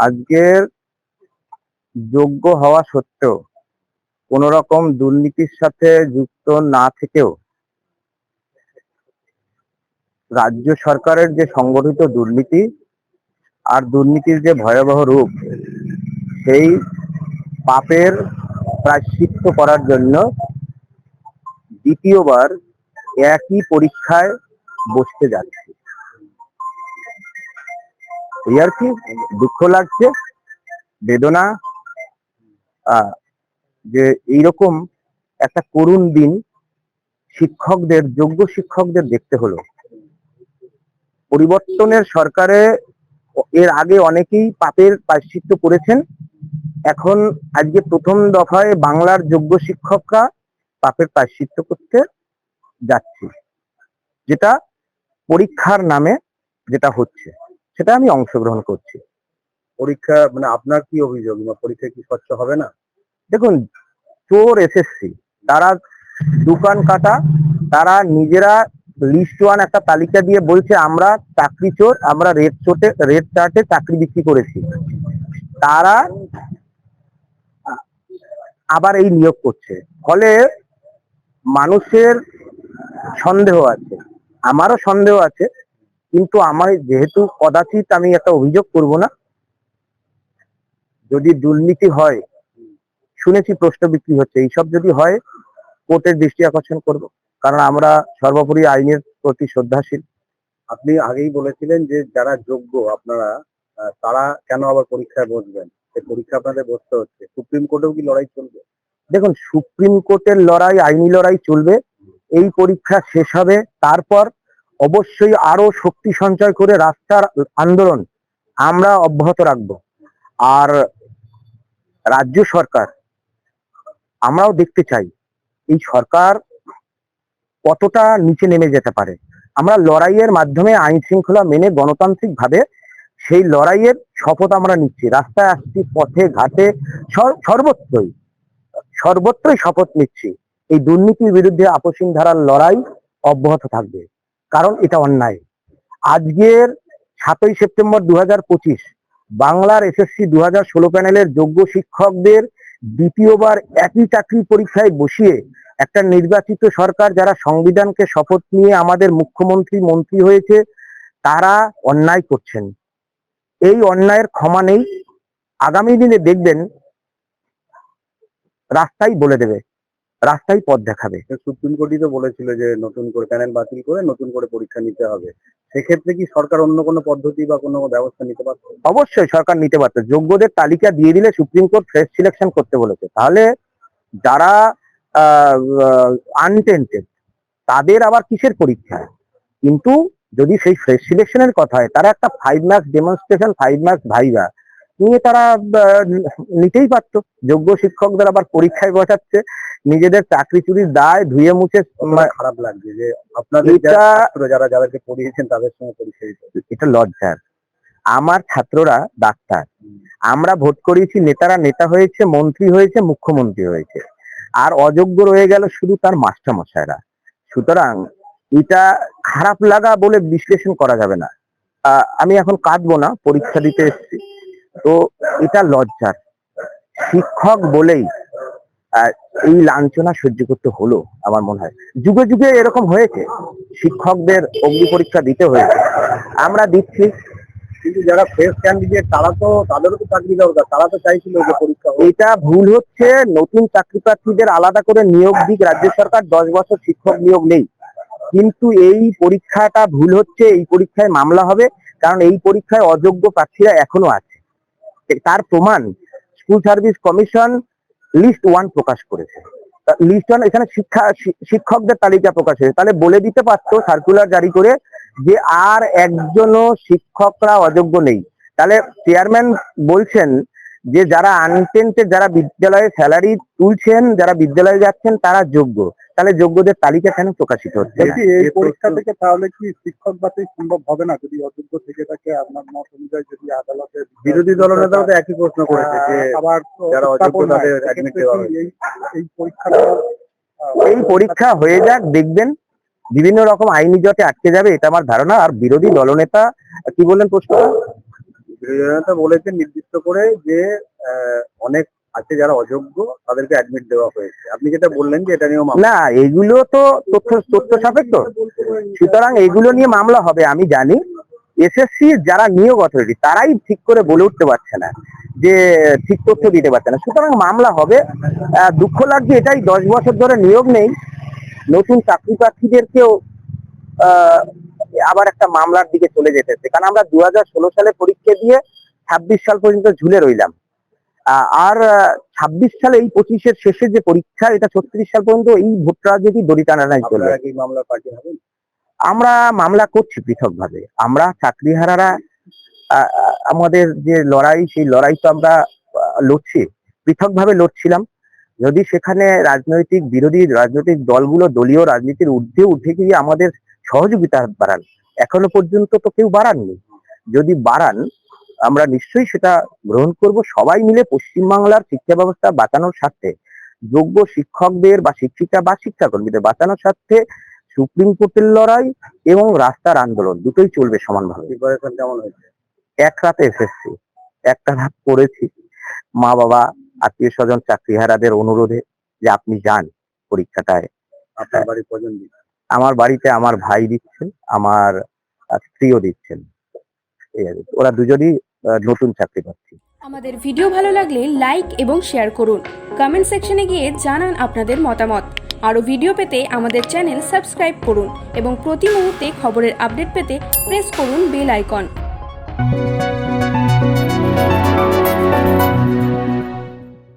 আজকের যোগ্য হওয়া সত্ত্বেও কোন রকম দুর্নীতির সাথে যুক্ত না থেকেও রাজ্য সরকারের যে সংগঠিত দুর্নীতি আর দুর্নীতির যে ভয়াবহ রূপ, সেই পাপের প্রায়শ্চিত্ত করার জন্য দ্বিতীয়বার একই পরীক্ষায় বসতে যাচ্ছে। এই আর কি দুঃখ লাগছে, বেদনা যে এইরকম একটা করুণ দিন শিক্ষকদের, যোগ্য শিক্ষকদের দেখতে হলো। পরিবর্তনের সরকারে এর আগে অনেকেই পাপের প্রায়শ্চিত্ত করেছেন। এখন আজকে প্রথম দফায় বাংলার যোগ্য শিক্ষকরা পাপের প্রায়শ্চিত্ত করতে যাচ্ছে, যেটা পরীক্ষার নামে যেটা হচ্ছে। সেটা আমি অংশগ্রহণ করছি। পরীক্ষা মানে আপনার কি অভিযোগ? পরীক্ষা কি স্বচ্ছ হবে না? দেখুন, চোর এসএসসি, তারা দোকান কাটা, তারা নিজেরা লিস্ট ওয়ান একটা তালিকা দিয়ে বলছে, আমরা চাকরি চোর, আমরা রেড চোটে, রেড চার্টে চাকরি বিক্রি করেছি। তারা আবার এই নিয়োগ করছে। ফলে মানুষের সন্দেহ আছে, আমারও সন্দেহ আছে কিন্তু আমার যেহেতু কদাচিৎ আমি একটা অভিযোগ করব না, যদি দুর্নীতি হয়, শুনেছি প্রশ্ন বিক্রি হচ্ছে, এইসব যদি হয়, কোর্টের দৃষ্টি আকর্ষণ করব। কারণ আমরা সর্বোপরি আইনের প্রতি শ্রদ্ধাশীল। আপনি আগেই বলেছিলেন যে যারা যোগ্য আপনারা তারা কেন আবার পরীক্ষায় বসবেন? পরীক্ষা আপনাদের বসতে হচ্ছে। সুপ্রিম কোর্টেও কি লড়াই চলবে? দেখুন, সুপ্রিম কোর্টের লড়াই, আইনি লড়াই চলবে। এই পরীক্ষা শেষ হবে, তারপর অবশ্যই আরও শক্তি সঞ্চয় করে রাস্তার আন্দোলন আমরা অব্যাহত রাখব। আর রাজ্য সরকার, আমরাও দেখতে চাই, এই সরকার কতটা নিচে নেমে যেতে পারে। আমরা লড়াইয়ের মাধ্যমে আইন শৃঙ্খলা মেনে গণতান্ত্রিক ভাবে সেই লড়াইয়ের শপথ আমরা নিচ্ছি। রাস্তায় আসছি, পথে, ঘাটে, সর- সর্বত্রই সর্বত্রই শপথ নিচ্ছি। এই দুর্নীতির বিরুদ্ধে আপসীন ধারার লড়াই অব্যাহত থাকবে। কারণ এটা অন্যায়। আজকের সাতই সেপ্টেম্বর দু হাজার পঁচিশ, বাংলার এসএসসি দু হাজার ষোলো প্যানেলের যোগ্য শিক্ষকদের দ্বিতীয়বার একই চাকরি পরীক্ষায় বসিয়ে একটা নির্বাচিত সরকার যারা সংবিধানকে শপথ নিয়ে আমাদের মুখ্যমন্ত্রী মন্ত্রী হয়েছে, তারা অন্যায় করছেন। এই অন্যায়ের ক্ষমা নেই। আগামী দিনে দেখবেন, রাস্তাই বলে দেবে। রাস্তাই পথ দেখাবে। সুপ্রিম কোর্টই তো বলেছিল যে নতুন করে প্যানেল বাতিল করে নতুন করে পরীক্ষা নিতে হবে। সেক্ষেত্রে কি সরকার অন্য কোনো পদ্ধতি বা কোনো ব্যবস্থা নিতে পারত? অবশ্যই সরকার নিতে পারত। যোগ্যদের তালিকা দিয়ে দিলে সুপ্রিম কোর্ট ফ্রেশ সিলেকশন করতে বলেছে। তাহলে যারা আনটেন্টেড তাদের আবার কিসের পরীক্ষা? কিন্তু যদি সেই ফ্রেশ সিলেকশনের কথা হয় তারা একটা five marks demonstration five marks viva. নিয়ে তারা নিতেই পারতো। যোগ্য শিক্ষকদের আবার পরীক্ষায় বসাচ্ছে। নিজেদের চাকরি চুরির দায় ধুয়ে মুছে খারাপ লাগছে যে আপনাদের যারা যাদেরকে পড়িয়েছেন তাদের সঙ্গে পরীক্ষা দিতে। এটা লজ্জার। আমার ছাত্ররা ডাক্তার। আমরা ভোট করিয়েছি নেতারা নেতা হয়েছে মন্ত্রী হয়েছে মুখ্যমন্ত্রী হয়েছে। আর অযোগ্য রয়ে গেল শুধু তার মাস্টারমশাইরা। সুতরাং এটা খারাপ লাগা বলে বিশ্লেষণ করা যাবে না। আহ, আমি এখন কাঁদবো না পরীক্ষা দিতে এসেছি। তো এটা লজ্জার। শিক্ষক বলেই এই লাঞ্ছনা সহ্য করতে হলো আমার মনে হয়। যুগে যুগে এরকম হয়েছে, শিক্ষকদের অগ্নি পরীক্ষা দিতে হয়েছে। আমরা দিচ্ছি, কিন্তু যারা ফ্রেশ ক্যান্ডিডেট তারা তো তাদেরও তো চাকরি দরকার, তারা তো চাইছিল যে পরীক্ষা এটা ভুল হচ্ছে, নতুন চাকরি প্রার্থীদের আলাদা করে নিয়োগ দিক, রাজ্য সরকার দশ বছর শিক্ষক নিয়োগ নেই। কিন্তু এই পরীক্ষাটা ভুল হচ্ছে, এই পরীক্ষায় মামলা হবে, কারণ এই পরীক্ষায় অযোগ্য প্রার্থীরা এখনও আছে। তার প্রমাণ school service commission list one প্রকাশ করেছে। লিস্ট ওয়ান এখানে শিক্ষা শিক্ষকদের তালিকা প্রকাশ হয়েছে। তাহলে বলে দিতে পারতো সার্কুলার জারি করে যে আর একজনও শিক্ষকরা অযোগ্য নেই। তাহলে চেয়ারম্যান বলছেন যে যারা আনটেন্টেড যারা বিদ্যালয়ে স্যালারি তুলছেন যারা বিদ্যালয়ে যাচ্ছেন তারা যোগ্য। তাহলে যোগ্যদের তালিকা কেন প্রকাশিত হচ্ছে? এই পরীক্ষা থেকে তাহলে কি শিক্ষক বাতিল সম্ভব হবে না? যদি অযোগ্য থেকে থাকে আপনার মত অনুযায়ী যদি আদালতের বিরোধী দলনেতাও তো একই প্রশ্ন করেছে যে আবার যারা অযোগ্য তাদের অ্যাডমিট এই পরীক্ষাটা এই পরীক্ষা হয়ে যাক দেখবেন বিভিন্ন রকম আইনি জটে আটকে যাবে এটা আমার ধারণা। আর বিরোধী দলনেতা কি বললেন প্রশ্ন বিরোধী দলনেতা বলেছেন নির্দিষ্ট করে যে অনেক আছে যারা অযোগ্য, তাদেরকে অ্যাডমিট দেওয়া হয়েছে। আপনি যেটা বললেন যে এটা মামলা। না, এগুলো তো তথ্য তথ্য সাপেক্ষ। সুতরাং এগুলো নিয়ে মামলা হবে, আমি জানি। এসএসসি যারা নিয়োগ অথরিটি তারাই ঠিক করে বলে উঠতে পারছে না, যে ঠিক তথ্য দিতে পারছে না। সুতরাং মামলা হবে। দুঃখ লাগছে এটাই, দশ বছর ধরে নিয়োগ নেই। নতুন চাকরি প্রার্থীদেরকেও আবার একটা মামলার দিকে চলে যেতেছে। কারণ আমরা দু হাজার ষোলো সালে পরীক্ষা দিয়ে ছাব্বিশ সাল পর্যন্ত ঝুলে রইলাম। আর ছাব্বিশ সালে এই পঁচিশের শেষে যে পরীক্ষা এটা ছত্রিশ সাল পর্যন্ত এই ভোট রাজনীতি দড়ি টানাটাই চলবে। হবেন আমরা মামলা করছি পৃথক ভাবে আমরা চাকরিহারারা আমাদের যে লড়াই সেই লড়াই তো আমরা লড়ছি। পৃথক ভাবে লড়ছিলাম। যদি সেখানে রাজনৈতিক বিরোধী রাজনৈতিক দলগুলো দলীয় রাজনীতির ঊর্ধ্বে উঠে গিয়ে আমাদের সহযোগিতা বাড়ান। এখনও পর্যন্ত তো কেউ বাড়াননি। যদি বাড়ান আমরা নিশ্চয়ই সেটা গ্রহণ করব। সবাই মিলে পশ্চিমবাংলার শিক্ষা ব্যবস্থা বাঁচানোর স্বার্থে যোগ্য শিক্ষকদের বা শিক্ষিকা বা শিক্ষাকর্মীদের বাঁচানোর স্বার্থে সুপ্রিম কোর্টের লড়াই এবং রাস্তার আন্দোলন দুটোই চলবে সমানভাবে। প্রিপারেশন কেমন হয়েছে? এক রাতে এসএসসি একটা রাত পড়েছি মা বাবা আত্মীয় স্বজন চাকরিহারাদের অনুরোধে যে আপনি যান পরীক্ষাটায়। আপনার বাড়ি দিন আমার বাড়িতে আমার ভাই দিচ্ছেন, আমার স্ত্রীও দিচ্ছেন। ওরা দুজনই নতুন চাকরি পাচ্ছি। আমাদের ভিডিও ভালো লাগলে লাইক এবং শেয়ার করুন। কমেন্ট সেকশনে গিয়ে জানান আপনাদের মতামত। আরও ভিডিও পেতে আমাদের চ্যানেল সাবস্ক্রাইব করুন এবং প্রতি মুহূর্তে খবরের আপডেট পেতে প্রেস করুন বেল আইকন।